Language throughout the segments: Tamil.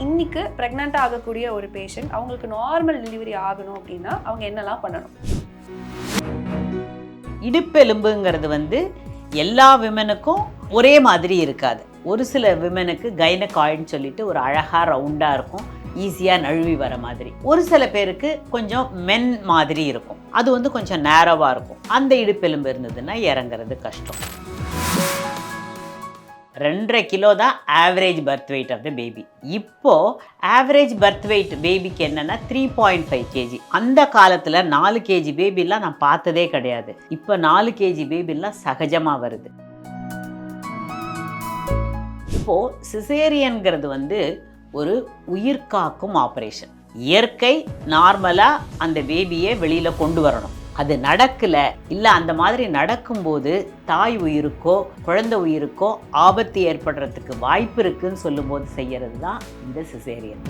இன்னைக்கு ப்ரெக்னென்ட் ஆகக்கூடிய ஒரு பேஷண்ட் அவங்களுக்கு நார்மல் டெலிவரி ஆகணும் அப்படின்னா அவங்க என்னெல்லாம் பண்ணணும்? இடுப்பெலும்புங்கிறது வந்து எல்லா விமனுக்கும் ஒரே மாதிரி இருக்காது. ஒரு சில விமனுக்கு கைனகாய்டுன்னு சொல்லிட்டு ஒரு அழகாக ரவுண்டாக இருக்கும். ஈஸியாக நழுவி வர மாதிரி. ஒரு சில பேருக்கு கொஞ்சம் மென் மாதிரி இருக்கும். அது வந்து கொஞ்சம் நேரவாக இருக்கும். அந்த இடுப்பெலும்பு இருந்ததுன்னா இறங்குறது கஷ்டம். ரெண்டரை கிலோ தான் average birth weight of the baby இப்போது ஆவரேஜ் பர்த் வெயிட் பேபிக்கு என்னென்னா த்ரீ பாயிண்ட் ஃபைவ் கேஜி அந்த காலத்தில் நாலு கேஜி பேபிலாம் நான் பார்த்ததே கிடையாது. இப்போ நாலு கேஜி பேபிலாம் சகஜமாக வருது. இப்போது சிசேரியன்கிறது வந்து ஒரு உயிர்காக்கும் ஆப்ரேஷன் இயற்கை நார்மலாக அந்த பேபியை வெளியில் கொண்டு வரணும். அது நடக்கலை. இல்லை அந்த மாதிரி நடக்கும்போது தாய் உயிருக்கோ குழந்தை உயிருக்கோ ஆபத்து ஏற்படுறதுக்கு வாய்ப்பு இருக்குன்னு சொல்லும்போது செய்கிறது தான் இந்த சிசேரியன்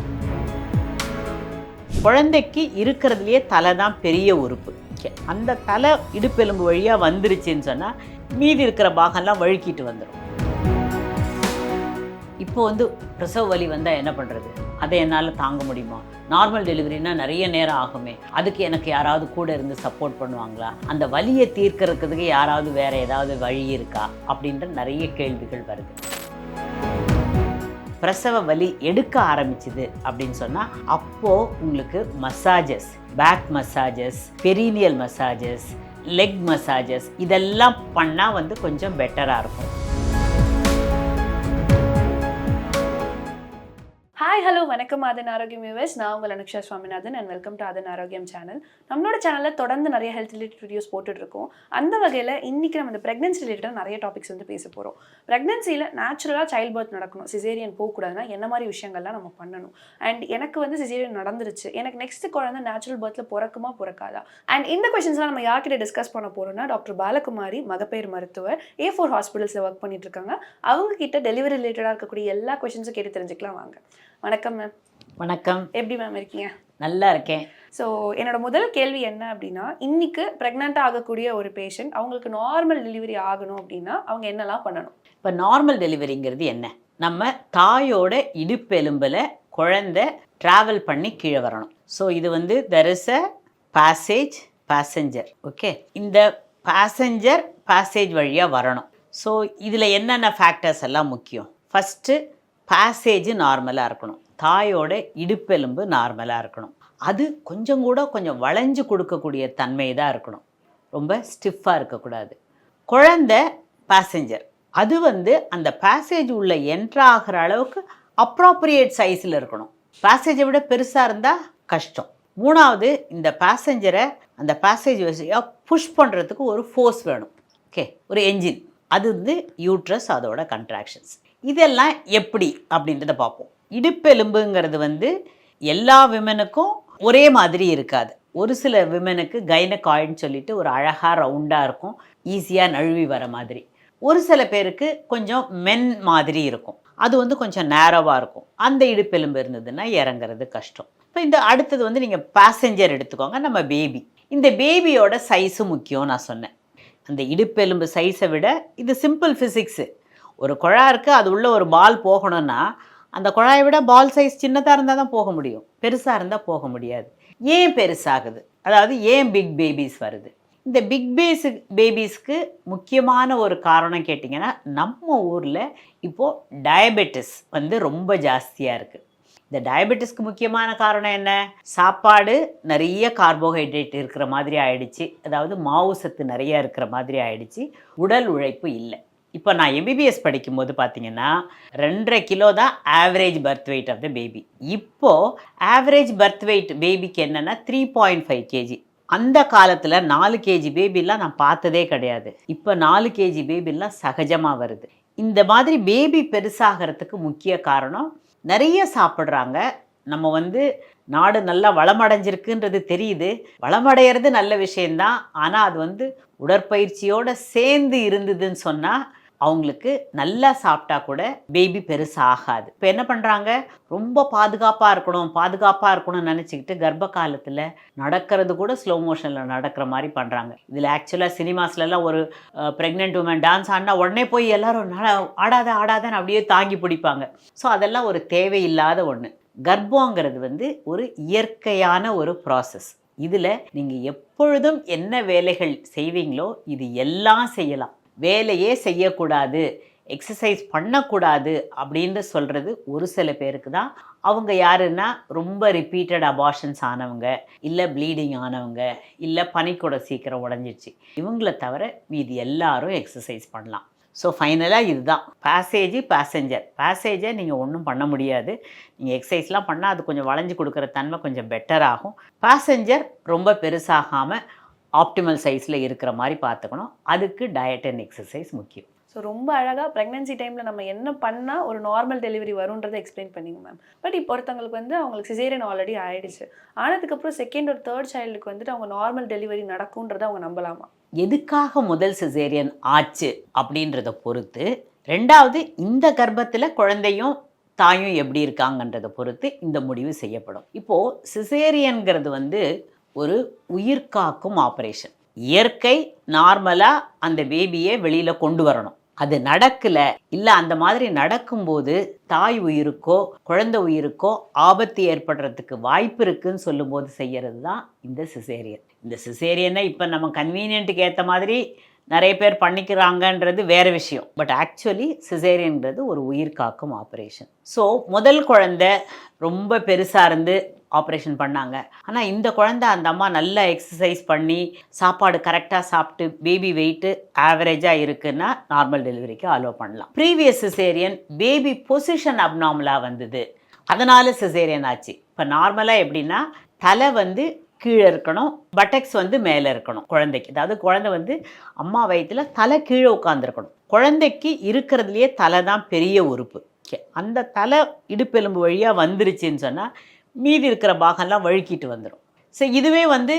குழந்தைக்கு இருக்கிறதுலையே தலை தான் பெரிய உறுப்பு. அந்த தலை இடுப்பெலும்பு வழியாக வந்துருச்சுன்னு சொன்னால் மீதி இருக்கிற பாகம்லாம் வழுக்கிட்டு வந்துடும் இப்போ வந்து பிரசவ வலி வந்தால் என்ன பண்ணுறது அதை என்னால் தாங்க முடியுமா? நார்மல் டெலிவரினா நிறைய நேரம் ஆகுமே. அதுக்கு எனக்கு யாராவது கூட இருந்து சப்போர்ட் பண்ணுவாங்களா? அந்த வலியை தீர்க்கறதுக்கு யாராவது வேற ஏதாவது வழி இருக்கா? அப்படின்ற நிறைய கேள்விகள் வருது. பிரசவ வலி எடுக்க ஆரம்பிச்சுது அப்படின்னு சொன்னால் அப்போது உங்களுக்கு massages back massages perineal massages leg massages இதெல்லாம் பண்ணால் வந்து கொஞ்சம் பெட்டராக இருக்கும். ஹாய் ஹலோ வணக்கம். அதன் ஆரோக்கியம் யூஎஸ் நான் உங்கள் Anuksha Swaminathan and welcome to அதன் ஆரோக்கியம் சேனல் நம்மளோட சேனலில் தொடர்ந்து நிறைய ஹெல்த் ரிலேட்டட் வீடியோஸ் போட்டுட்ருக்கோம் அந்த வகையில் இன்னைக்கு நம்ம இந்த ப்ரெக்னன்சி ரிலேட்டடாக நிறைய டாபிக்ஸ் வந்து பேச போகிறோம் ப்ரெக்னன்சியில் நேச்சுரலாக சைல்ட் பர்த் நடக்கணும். சிசேரியன் போகக்கூடாதுன்னா என்ன மாதிரி விஷயங்கள்லாம் நம்ம பண்ணணும்? அண்ட் எனக்கு வந்து சிசேரியன் நடந்துருச்சு. எனக்கு நெக்ஸ்ட் குழந்தை நேச்சுரல் பர்த்தில் பிறக்குமா பிறக்காதா? அண்ட் இந்த கொஷின்ஸ்லாம் நம்ம யார்கிட்ட டிஸ்கஸ் பண்ண போகிறோம்னா டாக்டர் பாலகுமாரி மகப்பேர் மருத்துவர் ஏ ஃபோர் ஹாஸ்பிட்டல்ஸில் ஒர்க் பண்ணிட்டு இருக்காங்க. அவங்க கிட்ட டெலிவரி ரிலேட்டடாக இருக்கக்கூடிய எல்லா கொஷின்ஸும் கேட்டு தெரிஞ்சுக்கலாம் வாங்க. வணக்கம் மேம் வணக்கம். எப்படி மேம் இருக்கீங்க? நல்லா இருக்கேன். ஸோ என்னோட முதல் கேள்வி என்ன அப்படின்னா இன்னைக்கு ப்ரெக்னென்ட் ஆகக்கூடிய ஒரு பேஷண்ட் அவங்களுக்கு நார்மல் டெலிவரி ஆகணும் அப்படின்னா அவங்க என்னெல்லாம் பண்ணணும்? இப்போ நார்மல் டெலிவரிங்கிறது என்ன? நம்ம தாயோட இடுப்பெலும்பில் குழந்தை ட்ராவல் பண்ணி கீழே வரணும். ஸோ இது வந்து there is a passage passenger okay இந்த பேசஞ்சர் பேசேஜ் வழியாக வரணும். ஸோ இதில் என்னென்ன ஃபேக்டர்ஸ் எல்லாம் முக்கியம்? ஃபஸ்ட்டு பேசேஜ் நார்மலாக இருக்கணும். தாயோட இடுப்பெலும்பு நார்மலாக இருக்கணும். அது கொஞ்சம் கூட கொஞ்சம் வளைஞ்சு கொடுக்கக்கூடிய தன்மை தான் இருக்கணும். ரொம்ப ஸ்டிஃபாக இருக்கக்கூடாது. குழந்த பேசஞ்சர் அது வந்து அந்த பேசேஜ் உள்ள என்ட்ரு ஆகிற அளவுக்கு அப்ராப்ரியேட் சைஸில் இருக்கணும். பேசேஜை விட பெருசாக இருந்தால் கஷ்டம். மூணாவது இந்த பேசஞ்சரை அந்த பேசேஜ் வசதியாக புஷ் பண்ணுறதுக்கு ஒரு ஃபோர்ஸ் வேணும். ஓகே ஒரு என்ஜின் அது வந்து யூட்ரஸ் அதோட கன்ட்ராக்ஷன்ஸ் இதெல்லாம் எப்படி அப்படின்றத பார்ப்போம். இடுப்பெலும்புங்கிறது வந்து எல்லா விமனுக்கும் ஒரே மாதிரி இருக்காது. ஒரு சில விமனுக்கு கைனகாய்டுன்னு சொல்லிட்டு ஒரு அழகாக ரவுண்டாக இருக்கும். ஈஸியாக நழுவி வர மாதிரி. ஒரு சில பேருக்கு கொஞ்சம் மென் மாதிரி இருக்கும். அது வந்து கொஞ்சம் நேரவாக இருக்கும். அந்த இடுப்பெலும்பு இருந்ததுன்னா இறங்குறது கஷ்டம். இப்போ இந்த அடுத்தது வந்து நீங்கள் பேசஞ்சர் எடுத்துக்கோங்க. நம்ம பேபி இந்த பேபியோட சைஸு முக்கியம் நான் சொன்னேன். அந்த இடுப்பெலும்பு சைஸை விட இது சிம்பிள் ஃபிசிக்ஸு ஒரு குழா இருக்குது அது உள்ளே ஒரு பால் போகணும்னா அந்த குழாயை விட பால் சைஸ் சின்னதாக இருந்தால் தான் போக முடியும். பெருசாக இருந்தால் போக முடியாது. ஏன் பெருசாகுது? அதாவது ஏன் பிக் பேபிஸ் வருது? இந்த பிக் பேஸு பேபிஸ்க்கு முக்கியமான ஒரு காரணம் கேட்டிங்கன்னா நம்ம ஊரில் இப்போது டயபெட்டிஸ் வந்து ரொம்ப ஜாஸ்தியாக இருக்குது இந்த டயபெட்டிஸ்க்கு முக்கியமான காரணம் என்ன? சாப்பாடு நிறைய கார்போஹைட்ரேட் இருக்கிற மாதிரி ஆயிடுச்சு. அதாவது மாவு சத்து நிறைய இருக்கிற மாதிரி ஆயிடுச்சு. உடல் உழைப்பு இல்லை. இப்போ நான் எம்பிபிஎஸ் படிக்கும்போது பார்த்தீங்கன்னா ரெண்டரை கிலோ தான் average birth weight of the baby இப்போது ஆவரேஜ் பர்த் வெயிட் பேபிக்கு என்னென்னா த்ரீ பாயிண்ட் ஃபைவ் கேஜி அந்த காலத்தில் நாலு கேஜி பேபிலாம் நான் பார்த்ததே கிடையாது. இப்போ நாலு கேஜி பேபிலாம் சகஜமாக வருது. இந்த மாதிரி பேபி பெருசாகிறதுக்கு முக்கிய காரணம் நிறைய சாப்பிட்றாங்க. நம்ம வந்து நாடு நல்லா வளமடைஞ்சிருக்குன்றது தெரியுது. வளமடைகிறது நல்ல விஷயந்தான் ஆனால் அது வந்து உடற்பயிற்சியோடு சேர்ந்து இருந்ததுன்னு சொன்னால் அவங்களுக்கு நல்லா சாப்பிட்டா கூட பேபி பெருசாகாது. இப்போ என்ன பண்ணுறாங்க ரொம்ப பாதுகாப்பாக இருக்கணும் பாதுகாப்பாக இருக்கணும்னு நினச்சிக்கிட்டு கர்ப்ப காலத்தில் நடக்கிறது கூட ஸ்லோ மோஷனில் நடக்கிற மாதிரி பண்ணுறாங்க இதில் ஆக்சுவலாக சினிமாஸ்லலாம் ஒரு ப்ரெக்னென்ட் உமன் டான்ஸ் ஆடினா உடனே போய் எல்லாரும் "நட- ஆடாத ஆடாதன்னு அப்படியே தாங்கி பிடிப்பாங்க. ஸோ அதெல்லாம் ஒரு தேவையில்லாத ஒன்று கர்ப்பங்கிறது வந்து ஒரு இயற்கையான ஒரு ப்ராசஸ் இதில் நீங்கள் எப்பொழுதும் என்ன வேலைகள் செய்வீங்களோ இது எல்லாம் செய்யலாம். வேலையே செய்யக்கூடாது எக்ஸசைஸ் பண்ணக்கூடாது அப்படின்னு சொல்கிறது ஒரு சில பேருக்கு தான். அவங்க யாருன்னா ரொம்ப ரிப்பீட்டட் அபார்ஷன்ஸ் ஆனவங்க இல்லை ப்ளீடிங் ஆனவங்க இல்லை பனிக்கூட சீக்கிரம் உடஞ்சிடுச்சு இவங்கள தவிர மீதி எல்லாரும் எக்ஸசைஸ் பண்ணலாம். ஸோ ஃபைனலாக இதுதான். பேசேஜ் பேசஞ்சர் பேசேஜை நீங்கள் ஒன்றும் பண்ண முடியாது. நீங்கள் எக்ஸசைஸ்லாம் பண்ணால் அது கொஞ்சம் வளைஞ்சு கொடுக்குற தன்மை கொஞ்சம் பெட்டர் ஆகும். பேசஞ்சர் ரொம்ப பெருசாகாமல் ஆப்டிமல் சைஸில் இருக்கிற மாதிரி பார்த்துக்கணும். அதுக்கு டயட் அண்ட் எக்ஸசைஸ் முக்கியம். ஸோ ரொம்ப அழகாக ப்ரெக்னன்சி டைமில் நம்ம என்ன பண்ணால் ஒரு நார்மல் டெலிவரி வரும்ன்றதை எக்ஸ்பிளைன் பண்ணிங்க மேம் பட் இப்போ ஒருத்தவங்களுக்கு வந்து அவங்களுக்கு சிசேரியன் ஆல்ரெடி ஆயிடுச்சு. ஆனதுக்கப்புறம் செகண்ட் ஒரு தேர்ட் சைல்டுக்கு வந்துட்டு அவங்க நார்மல் டெலிவரி நடக்கும்ன்றதை அவங்க நம்பலாமா? எதுக்காக முதல் சிசேரியன் ஆச்சு அப்படின்றத பொறுத்து ரெண்டாவது இந்த கர்ப்பத்தில் குழந்தையும் தாயும் எப்படி இருக்காங்கன்றதை பொறுத்து இந்த முடிவு செய்யப்படும். இப்போது சிசேரியன்கிறது வந்து ஒரு உயிர்காக்கும் ஆப்ரேஷன் இயற்கை நார்மலாக அந்த பேபியை வெளியில் கொண்டு வரணும். அது நடக்கல இல்லை அந்த மாதிரி நடக்கும்போது தாய் உயிருக்கோ குழந்தை உயிருக்கோ ஆபத்து ஏற்படுறதுக்கு வாய்ப்பு இருக்குன்னு சொல்லும்போது செய்யறது தான் இந்த சிசேரியன் இந்த சிசேரியனை இப்போ நம்ம கன்வீனியன்ட்டுக்கு ஏற்ற மாதிரி நிறைய பேர் பண்ணிக்கிறாங்கன்றது வேற விஷயம். பட் ஆக்சுவலி சிசேரியன்றது ஒரு உயிர் காக்கும் ஆப்ரேஷன் ஸோ முதல் குழந்தை ரொம்ப பெருசாக இருந்து ஆப்ரேஷன் பண்ணாங்க. ஆனால் இந்த குழந்தை அந்த அம்மா நல்லா எக்ஸசைஸ் பண்ணி சாப்பாடு கரெக்டாக சாப்பிட்டு பேபி வெயிட்டு ஆவரேஜாக இருக்குன்னா நார்மல் டெலிவரிக்கு அலோவ் பண்ணலாம். ப்ரீவியஸ் சிசேரியன் பேபி பொசிஷன் அப்நார்மலாக வந்தது. அதனால சிசேரியன் ஆச்சு. இப்போ நார்மலாக எப்படின்னா தலை வந்து கீழே இருக்கணும் பட்டக்ஸ் வந்து மேலே இருக்கணும் குழந்தைக்கு. அதாவது குழந்தை வந்து அம்மா வயிற்றில் தலை கீழே உட்காந்துருக்கணும் குழந்தைக்கு இருக்கிறதுலையே தலை தான் பெரிய உறுப்பு. அந்த தலை இடுப்பெலும்பு வழியாக வந்துருச்சுன்னு சொன்னால் மீதி இருக்கிற பாகம்லாம் வழுக்கிட்டு வந்துடும் ஸோ இதுவே வந்து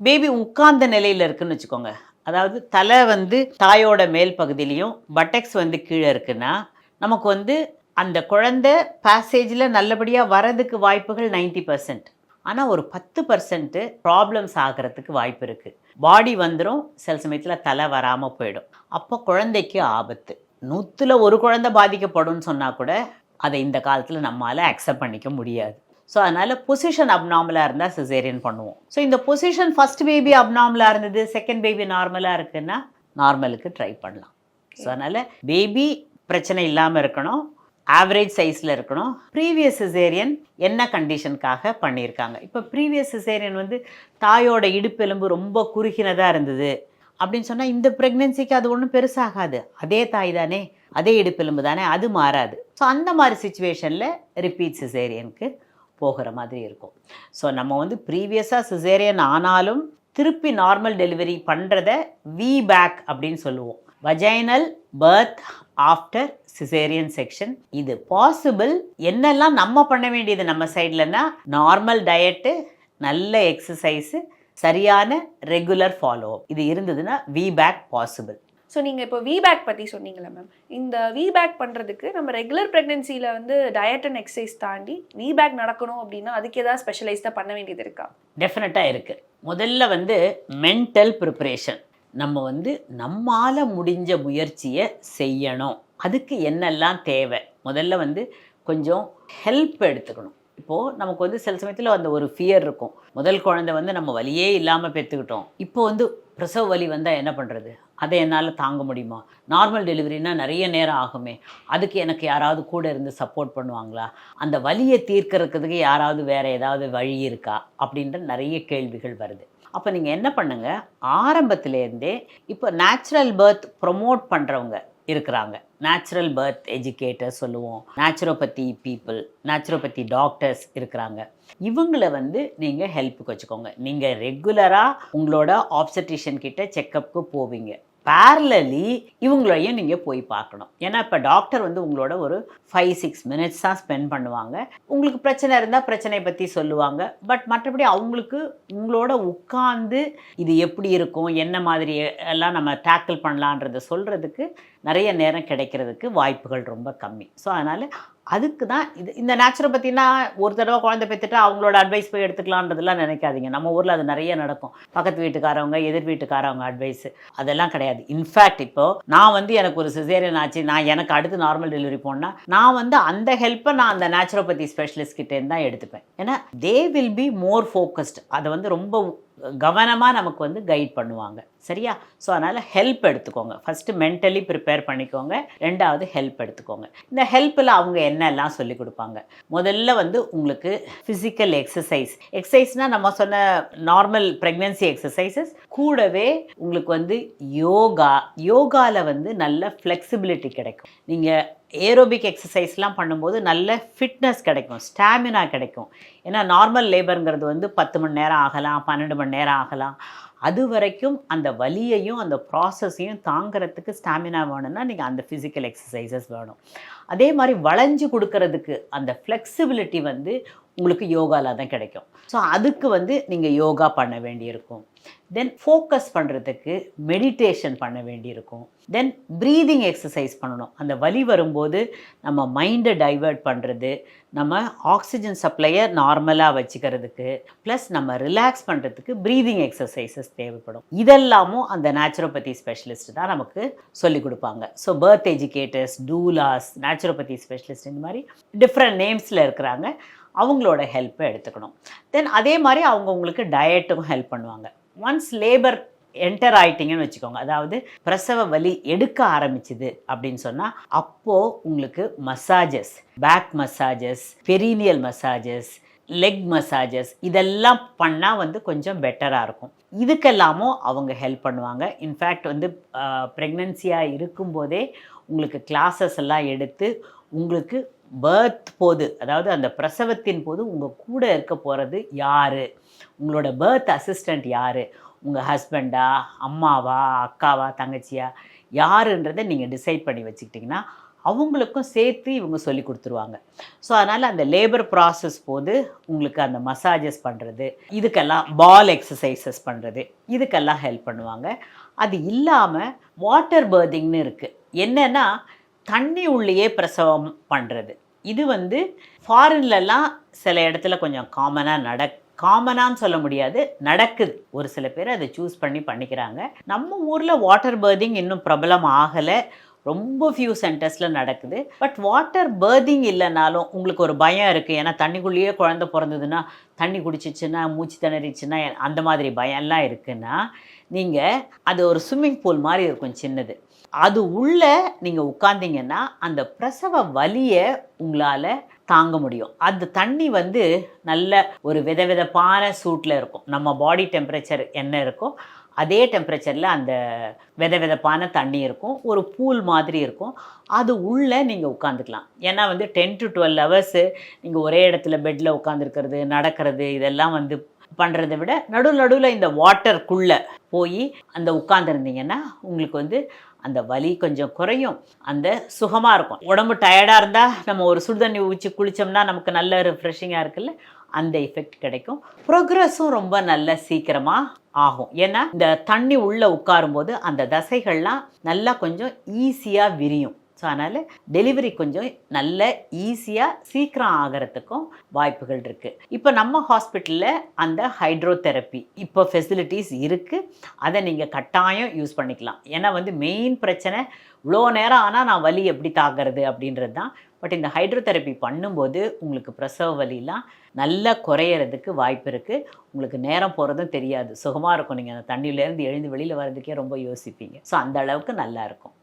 பேபி உட்கார்ந்த நிலையில் இருக்குன்னு வச்சுக்கோங்க. அதாவது தலை வந்து தாயோட மேல் பகுதியிலையும் பட்டக்ஸ் வந்து கீழே இருக்குன்னா நமக்கு வந்து அந்த குழந்தை பேசேஜில் நல்லபடியாக வரதுக்கு வாய்ப்புகள் 90% பர்சன்ட் ஆனால் ஒரு பத்து பர்சன்ட்டு ப்ராப்ளம்ஸ் ஆகிறதுக்கு வாய்ப்பு இருக்குது பாடி வந்துடும் சில சமயத்தில் தலை வராமல் போயிடும். அப்போ குழந்தைக்கு ஆபத்து. நூற்றில் ஒரு குழந்தை பாதிக்கப்படும்னு சொன்னால் கூட அதை இந்த காலத்தில் நம்மளால் அக்செப்ட் பண்ணிக்க முடியாது. ஸோ அதனால் பொசிஷன் அப்நார்மலாக இருந்தால் சிசேரியன் பண்ணுவோம். ஸோ இந்த பொசிஷன் ஃபர்ஸ்ட் பேபி அப்நார்மலாக இருந்தது செகண்ட் பேபி நார்மலாக இருக்குன்னா நார்மலுக்கு ட்ரை பண்ணலாம். ஸோ அதனால் பேபி பிரச்சனை இல்லாமல் இருக்கணும் ஆவரேஜ் சைஸில் இருக்கணும் ப்ரீவியஸ் சிசேரியன் என்ன கண்டிஷனுக்காக பண்ணியிருக்காங்க. இப்போ ப்ரீவியஸ் சிசேரியன் வந்து தாயோட இடுப்பெலும்பு ரொம்ப குறுகினதாக இருந்தது அப்படின்னு சொன்னால் இந்த ப்ரெக்னென்சிக்கு அது ஒன்றும் பெருசாகாது. அதே தாய் தானே அதே இடுப்பெலும்பு தானே அது மாறாது. ஸோ அந்த மாதிரி சுச்சுவேஷனில் ரிப்பீட் சிசேரியனுக்கு போகிற மாதிரி இருக்கும். ஸோ நம்ம வந்து ப்ரீவியஸாக சிசேரியன் ஆனாலும் திருப்பி நார்மல் டெலிவரி பண்ணுறத வி பேக் அப்படின்னு சொல்லுவோம். Vaginal birth after caesarean section இது பாசிபிள் என்னெல்லாம் நம்ம பண்ண வேண்டியது நம்ம சைட்லன்னா நார்மல் டயட்டு நல்ல எக்ஸசைஸு சரியான ரெகுலர் ஃபாலோ இது இருந்ததுன்னா வி பேக் பாசிபிள் ஸோ நீங்கள் இப்போ விபேக் பற்றி சொன்னீங்களே மேம் இந்த விபேக் பண்ணுறதுக்கு நம்ம ரெகுலர் ப்ரெக்னென்சியில் வந்து டயட் அண்ட் எக்ஸசைஸ் தாண்டி விபேக் நடக்கணும் அப்படின்னா அதுக்கு ஏதாவது ஸ்பெஷலைஸ்டாக பண்ண வேண்டியது இருக்கா? டெஃபினட்டாக இருக்குது முதல்ல வந்து மென்டல் ப்ரிப்பரேஷன் நம்ம வந்து நம்மால் முடிஞ்ச முயற்சியை செய்யணும். அதுக்கு என்னெல்லாம் தேவை? முதல்ல வந்து கொஞ்சம் ஹெல்ப் எடுத்துக்கணும். இப்போது நமக்கு வந்து சில சமயத்தில் அந்த ஒரு ஃபியர் இருக்கும். முதல் குழந்தை வந்து நம்ம வழியே இல்லாமல் பெற்றுக்கிட்டோம் இப்போ வந்து பிரசவ வலி வந்தால் என்ன பண்ணுறது அதை என்னால் தாங்க முடியுமா? நார்மல் டெலிவரினா நிறைய நேரம் ஆகுமே. அதுக்கு எனக்கு யாராவது கூட இருந்து சப்போர்ட் பண்ணுவாங்களா? அந்த வலியை தீர்க்கறதுக்கு யாராவது வேறு ஏதாவது வழி இருக்கா? அப்படின்ற நிறைய கேள்விகள் வருது. அப்போ நீங்கள் என்ன பண்ணுங்கள் ஆரம்பத்திலேருந்தே இப்போ நேச்சுரல் பர்த் ப்ரொமோட் பண்ணுறவங்க இருக்கிறாங்க. நேச்சுரல் பர்த் எஜுகேட்டர் சொல்லுவோம். நேச்சுரோபதி பீப்புள் நேச்சுரோபதி டாக்டர்ஸ் இருக்கிறாங்க. இவங்களை வந்து நீங்கள் ஹெல்ப்புக்கு வச்சுக்கோங்க. நீங்கள் ரெகுலராக உங்களோட ஆப்சட்டிஷியன் கிட்ட செக்கப்புக்கு போவீங்க. பேரலி இவங்களையும் நீங்கள் போய் பார்க்கணும். ஏன்னா இப்போ டாக்டர் வந்து உங்களோட ஒரு ஃபைவ் சிக்ஸ் மினிட்ஸ் தான் ஸ்பெண்ட் பண்ணுவாங்க. உங்களுக்கு பிரச்சனை இருந்தால் பிரச்சனையை பற்றி சொல்லுவாங்க. பட் மற்றபடி அவங்களுக்கு உங்களோட உட்கார்ந்து இது எப்படி இருக்கும் என்ன மாதிரி எல்லாம் நம்ம டேக்கிள் பண்ணலான்றதை சொல்கிறதுக்கு நிறைய நேரம் கிடைக்கிறதுக்கு வாய்ப்புகள் ரொம்ப கம்மி. ஸோ அதனால் அதுக்கு தான் இது இந்த நேச்சுரோபத்தினா ஒரு தடவை குழந்தை பெற்றுட்டு அவங்களோட அட்வைஸ் போய் எடுத்துக்கலான்றதுலாம் நினைக்காதீங்க. நம்ம ஊரில் அது நிறைய நடக்கும். பக்கத்து வீட்டுக்காரவங்க எதிர் வீட்டுக்காரவங்க அட்வைஸ் அதெல்லாம் கிடையாது. இன்ஃபேக்ட் இப்போது நான் வந்து எனக்கு ஒரு சிசேரியன் ஆச்சு நான் எனக்கு அடுத்து நார்மல் டெலிவரி போனா நான் வந்து அந்த ஹெல்ப்பை நான் அந்த நேச்சுரோபதி ஸ்பெஷலிஸ்ட் கிட்டேருந்து தான் எடுத்துப்பேன். ஏன்னா they will be more focused அதை வந்து ரொம்ப கவனமாக நமக்கு வந்து கைட் பண்ணுவாங்க. சரியா? ஸோ அதனால் ஹெல்ப் எடுத்துக்கோங்க. ஃபஸ்ட்டு மென்டலி ப்ரிப்பேர் பண்ணிக்கோங்க. ரெண்டாவது ஹெல்ப் எடுத்துக்கோங்க. இந்த ஹெல்ப்பில் அவங்க என்னெல்லாம் சொல்லி கொடுப்பாங்க? முதல்ல வந்து உங்களுக்கு ஃபிசிக்கல் எக்ஸசைஸ் எக்ஸசைஸ்னால் நம்ம சொன்ன நார்மல் ப்ரெக்னென்சி எக்ஸசைசஸ் கூடவே உங்களுக்கு வந்து யோகா. யோகாவில் வந்து நல்ல ஃப்ளெக்சிபிலிட்டி கிடைக்கும். நீங்கள் ஏரோபிக் எக்ஸசைஸ்லாம் பண்ணும்போது நல்ல ஃபிட்னஸ் கிடைக்கும் ஸ்டாமினா கிடைக்கும். ஏன்னா நார்மல் லேபருங்கிறது வந்து பத்து மணி நேரம் ஆகலாம் பன்னெண்டு மணி நேரம் ஆகலாம். அது வரைக்கும் அந்த வலியையும் அந்த ப்ராசஸையும் தாங்கிறதுக்கு ஸ்டாமினா வேணும்னா நீங்கள் அந்த ஃபிசிக்கல் எக்ஸசைசஸ் வேணும். அதே மாதிரி வளைஞ்சு கொடுக்கறதுக்கு அந்த ஃப்ளெக்சிபிலிட்டி வந்து உங்களுக்கு யோகாவில் தான் கிடைக்கும். ஸோ அதுக்கு வந்து நீங்கள் யோகா பண்ண வேண்டியிருக்கும். தென் ஃபோக்கஸ் பண்ணுறதுக்கு மெடிடேஷன் பண்ண வேண்டியிருக்கும். தென் ப்ரீதிங் எக்ஸசைஸ் பண்ணணும். அந்த வலி வரும்போது நம்ம மைண்டை டைவர்ட் பண்ணுறது நம்ம ஆக்சிஜன் சப்ளையை நார்மலாக வச்சுக்கிறதுக்கு ப்ளஸ் நம்ம ரிலாக்ஸ் பண்ணுறதுக்கு ப்ரீதிங் எக்ஸசைசஸ் தேவைப்படும். இதெல்லாமும் அந்த நேச்சுரோபதி ஸ்பெஷலிஸ்ட் தான் நமக்கு சொல்லிக் கொடுப்பாங்க. So birth educators doulas naturopathy specialist இந்த மாதிரி டிஃப்ரெண்ட் நேம்ஸில் இருக்கிறாங்க. அவங்களோட ஹெல்ப்பை எடுத்துக்கணும். தென் அதே மாதிரி அவங்க உங்களுக்கு டயட்டும் ஹெல்ப் பண்ணுவாங்க. ஒன்ஸ் லேபர் என்டர் ஆயிட்டிங்கன்னு வச்சுக்கோங்க. அதாவது பிரசவ வலி எடுக்க ஆரம்பிச்சுது அப்படின்னு சொன்னால் அப்போது உங்களுக்கு massages back massages perineal massages leg massages இதெல்லாம் பண்ணால் வந்து கொஞ்சம் பெட்டராக இருக்கும். இதுக்கெல்லாமும் அவங்க ஹெல்ப் பண்ணுவாங்க. இன்ஃபேக்ட் வந்து ப்ரெக்னென்சியாக இருக்கும்போதே உங்களுக்கு கிளாஸஸ் எல்லாம் எடுத்து உங்களுக்கு பேர்த் போது அதாவது அந்த பிரசவத்தின் போது உங்கள் கூட இருக்க போகிறது யார்? உங்களோட பேர்த் அசிஸ்டண்ட் யார்? உங்கள் ஹஸ்பண்டா அம்மாவா அக்காவா தங்கச்சியா? யாருன்றதை நீங்கள் டிசைட் பண்ணி வச்சுக்கிட்டிங்கன்னா அவங்களுக்கும் சேர்த்து இவங்க சொல்லி கொடுத்துருவாங்க. ஸோ அதனால் அந்த லேபர் ப்ராசஸ் போது உங்களுக்கு அந்த மசாஜஸ் பண்ணுறது இதுக்கெல்லாம் பால் எக்ஸசைசஸ் பண்ணுறது இதுக்கெல்லாம் ஹெல்ப் பண்ணுவாங்க. அது இல்லாமல் வாட்டர் பேர்திங்னு இருக்குது என்னென்னா தண்ணி உள்ளேயே பிரசவம் பண்ணுறது இது வந்து ஃபாரின்லலாம் சில இடத்துல கொஞ்சம் காமனாக நட காமனான்னு சொல்ல முடியாது நடக்குது. ஒரு சில பேர் அதை சூஸ் பண்ணி பண்ணிக்கிறாங்க. நம்ம ஊரில் வாட்டர் பேர்திங் இன்னும் பிரபலம் ஆகலை. ரொம்ப ஃபியூ சென்டர்ஸில் நடக்குது. பட் வாட்டர் பேர்திங் இல்லைனாலும் உங்களுக்கு ஒரு பயம் இருக்குது ஏன்னா தண்ணிக்குள்ளேயே குழந்தை பிறந்ததுன்னா தண்ணி குடிச்சிச்சுன்னா மூச்சு திணறிச்சுன்னா அந்த மாதிரி பயம்லாம் இருக்குன்னா நீங்கள் அது ஒரு ஸ்விம்மிங் பூல் மாதிரி இருக்கும் சின்னது. அது உள்ள நீங்கள் உட்காந்திங்கன்னா அந்த பிரசவ வலியை உங்களால் தாங்க முடியும். அந்த தண்ணி வந்து நல்ல ஒரு வித விதப்பான சூட்டில் இருக்கும். நம்ம பாடி டெம்பரேச்சர் என்ன இருக்கோ அதே டெம்பரேச்சரில் அந்த வித விதப்பான தண்ணி இருக்கும். ஒரு பூல் மாதிரி இருக்கும். அது உள்ளே நீங்கள் உட்காந்துக்கலாம் ஏன்னா வந்து டென் டு டுவெல் ஹவர்ஸு நீங்கள் ஒரே இடத்துல பெட்டில் உட்காந்துருக்கிறது நடக்கிறது இதெல்லாம் வந்து பண்ணுறதை விட நடு நடுவில் இந்த வாட்டருக்குள்ளே போய் அந்த உட்காந்துருந்தீங்கன்னா உங்களுக்கு வந்து அந்த வலி கொஞ்சம் குறையும். அந்த சுகமாக இருக்கும். உடம்பு டயர்டாக இருந்தால் நம்ம ஒரு சுடுதண்ணி ஊற்றி குளித்தோம்னா நமக்கு நல்ல ரிஃப்ரெஷிங்காக இருக்குல்ல அந்த எஃபெக்ட் கிடைக்கும். ப்ரோக்ரஸும் ரொம்ப நல்ல சீக்கிரமாக ஆகும். ஏன்னா இந்த தண்ணி உள்ளே உட்காரும்போது அந்த தசைகள்லாம் நல்லா கொஞ்சம் ஈஸியாக விரியும். ஸோ அதனால் டெலிவரி கொஞ்சம் நல்ல ஈஸியாக சீக்கிரம் ஆகிறதுக்கும் வாய்ப்புகள் இருக்குது இப்போ நம்ம ஹாஸ்பிட்டலில் அந்த ஹைட்ரோதெரப்பி இப்போ ஃபெசிலிட்டிஸ் இருக்குது அதை நீங்கள் கட்டாயம் யூஸ் பண்ணிக்கலாம். ஏன்னா வந்து மெயின் பிரச்சனை இவ்வளோ நேரம் ஆனால் நான் வலி எப்படி தாக்குறது அப்படின்றது தான். பட் இந்த ஹைட்ரோதெரப்பி பண்ணும்போது உங்களுக்கு பிரசவ வலிலாம் நல்லா குறையிறதுக்கு வாய்ப்பு இருக்குது உங்களுக்கு நேரம் போகிறதும் தெரியாது. சுகமாக இருக்கும். நீங்கள் அந்த தண்ணியிலேருந்து எழுந்து வெளியில் வர்றதுக்கே ரொம்ப யோசிப்பீங்க. ஸோ அந்த அளவுக்கு நல்லாயிருக்கும்